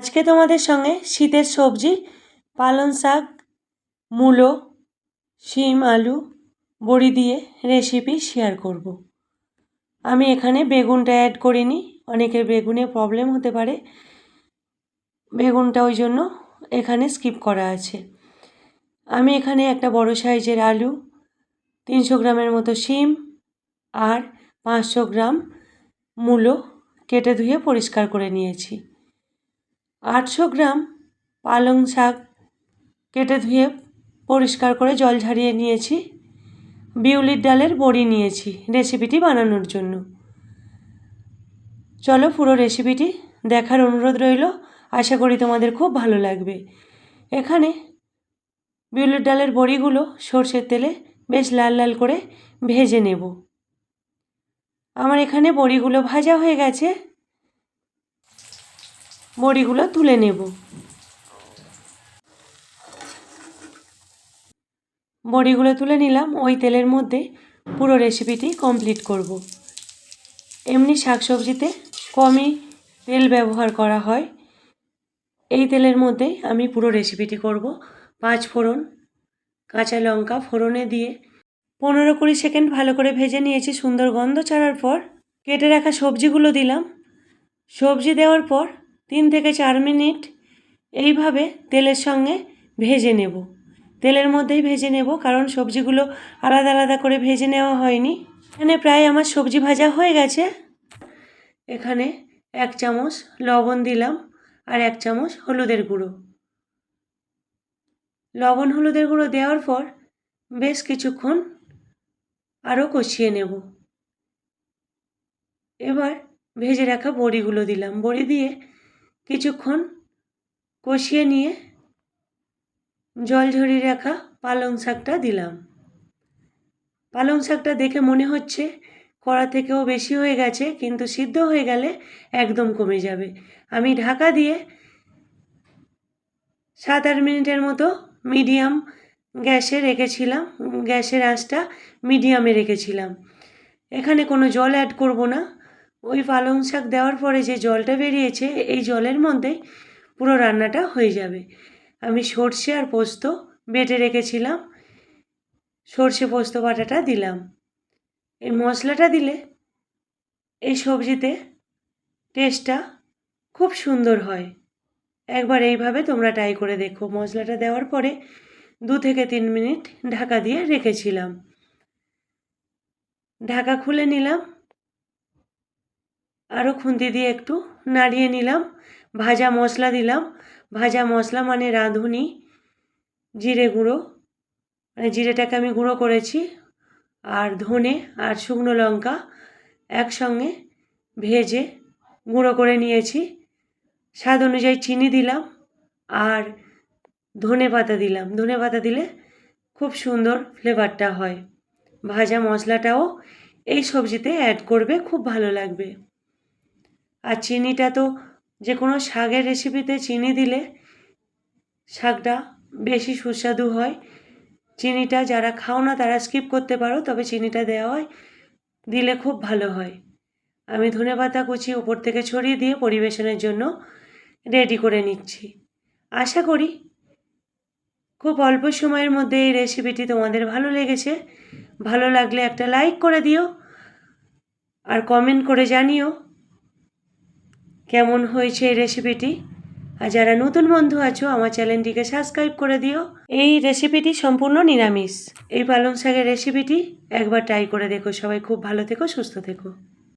আজকে তোমাদের সঙ্গে শীতের সবজি, পালং শাক, মূলো, শিম, আলু, বড়ি দিয়ে রেসিপি শেয়ার করব। আমি এখানে বেগুনটা অ্যাড করিনি, অনেকের বেগুনে প্রবলেম হতে পারে। বেগুনটা ওই জন্য এখানে স্কিপ করা আছে। আমি এখানে একটা বড় সাইজের আলু, তিনশো গ্রামের মতো শিম আর পাঁচশো গ্রাম মূলো কেটে ধুয়ে পরিষ্কার করে নিয়েছি। আটশো গ্রাম পালং শাক কেটে ধুয়ে পরিষ্কার করে জল ঝারিয়ে নিয়েছি। বিউলির ডালের বড়ি নিয়েছি রেসিপিটি বানানোর জন্য। চলো পুরো রেসিপিটি দেখার অনুরোধ রইল। আশা করি তোমাদের খুব ভালো লাগবে। এখানে বিউলির ডালের বড়িগুলো সর্ষের তেলে বেশ লাল লাল করে ভেজে নেব। আমার এখানে বড়িগুলো ভাজা হয়ে গেছে। বড়িগুলো তুলে নেব। বড়িগুলো তুলে নিলাম, ওই তেলের মধ্যে পুরো রেসিপিটি কমপ্লিট করব। এমনি শাকসবজিতে কমই তেল ব্যবহার করা হয়। এই তেলের মধ্যে আমি পুরো রেসিপিটি করব। পাঁচ ফোড়ন, কাঁচা লঙ্কা ফোড়নে দিয়ে পনেরো কুড়ি সেকেন্ড ভালো করে ভেজে নিয়েছি। সুন্দর গন্ধ ছাড়ার পর কেটে রাখা সবজিগুলো দিলাম। সবজি দেওয়ার পর তিন থেকে চার মিনিট এইভাবে তেলের সঙ্গে ভেজে নেব। তেলের মধ্যেই ভেজে নেব, কারণ সবজিগুলো আলাদা আলাদা করে ভেজে নেওয়া হয়নি। এখানে প্রায় আমার সবজি ভাজা হয়ে গেছে। এখানে এক চামচ লবণ দিলাম আর এক চামচ হলুদের গুঁড়ো। লবণ হলুদের গুঁড়ো দেওয়ার পর বেশ কিছুক্ষণ আরও কষিয়ে নেব। এবার ভেজে রাখা বড়িগুলো দিলাম। বড়ি দিয়ে কিছুক্ষণ কষিয়ে নিয়ে জল ঝরিয়ে রাখা পালং শাকটা দিলাম। পালং শাকটা দেখে মনে হচ্ছে কড়া থেকেও বেশি হয়ে গেছে, কিন্তু সিদ্ধ হয়ে গেলে একদম কমে যাবে। আমি ঢাকা দিয়ে সাত আট মিনিটের মতো মিডিয়াম গ্যাসে রেখেছিলাম, গ্যাসের আঁচটা মিডিয়ামে রেখেছিলাম। এখানে কোনো জল অ্যাড করব না। ওই পালং শাক দেওয়ার পরে যে জলটা বেরিয়েছে, এই জলের মধ্যেই পুরো রান্নাটা হয়ে যাবে। আমি সর্ষে আর পোস্ত বেটে রেখেছিলাম। সর্ষে পোস্ত বাটাটা দিলাম। এই মশলাটা দিলে এই সবজিতে টেস্টটা খুব সুন্দর হয়। একবার এইভাবে তোমরা ট্রাই করে দেখো। মশলাটা দেওয়ার পরে দু থেকে তিন মিনিট ঢাকা দিয়ে রেখেছিলাম। ঢাকা খুলে নিলাম। আরও খুন্তি দিয়ে একটু নাড়িয়ে নিলাম। ভাজা মশলা দিলাম। ভাজা মশলা মানে রাঁধুনি, জিরে গুঁড়ো। মানে জিরেটাকে আমি গুঁড়ো করেছি আর ধনে আর শুকনো লঙ্কা একসঙ্গে ভেজে গুঁড়ো করে নিয়েছি। স্বাদ অনুযায়ী চিনি দিলাম আর ধনে পাতা দিলাম। ধনে পাতা দিলে খুব সুন্দর ফ্লেভারটা হয়। ভাজা মশলাটাও এই সবজিতে অ্যাড করবে, খুব ভালো লাগবে। আর চিনিটা তো যে কোনো শাকের রেসিপিতে চিনি দিলে শাকটা বেশি সুস্বাদু হয়। চিনিটা যারা খাও না, তারা স্কিপ করতে পারো, তবে চিনিটা দেওয়া হয়, দিলে খুব ভালো হয়। আমি ধনে পাতা কুচি উপর থেকে ছড়িয়ে দিয়ে পরিবেশনের জন্য রেডি করে নিচ্ছি। আশা করি খুব অল্প সময়ের মধ্যে এই রেসিপিটি তোমাদের ভালো লেগেছে। ভালো লাগলে একটা লাইক করে দিও, আর কমেন্ট করে জানিও কেমন হয়েছে এই রেসিপিটি আর যারা নতুন বন্ধু আছো, আমার চ্যানেলটিকে সাবস্ক্রাইব করে দিও। এই রেসিপিটি সম্পূর্ণ নিরামিষ। এই পালং শাকের রেসিপিটি একবার ট্রাই করে দেখো। সবাই খুব ভালো থেকো, সুস্থ থেকো।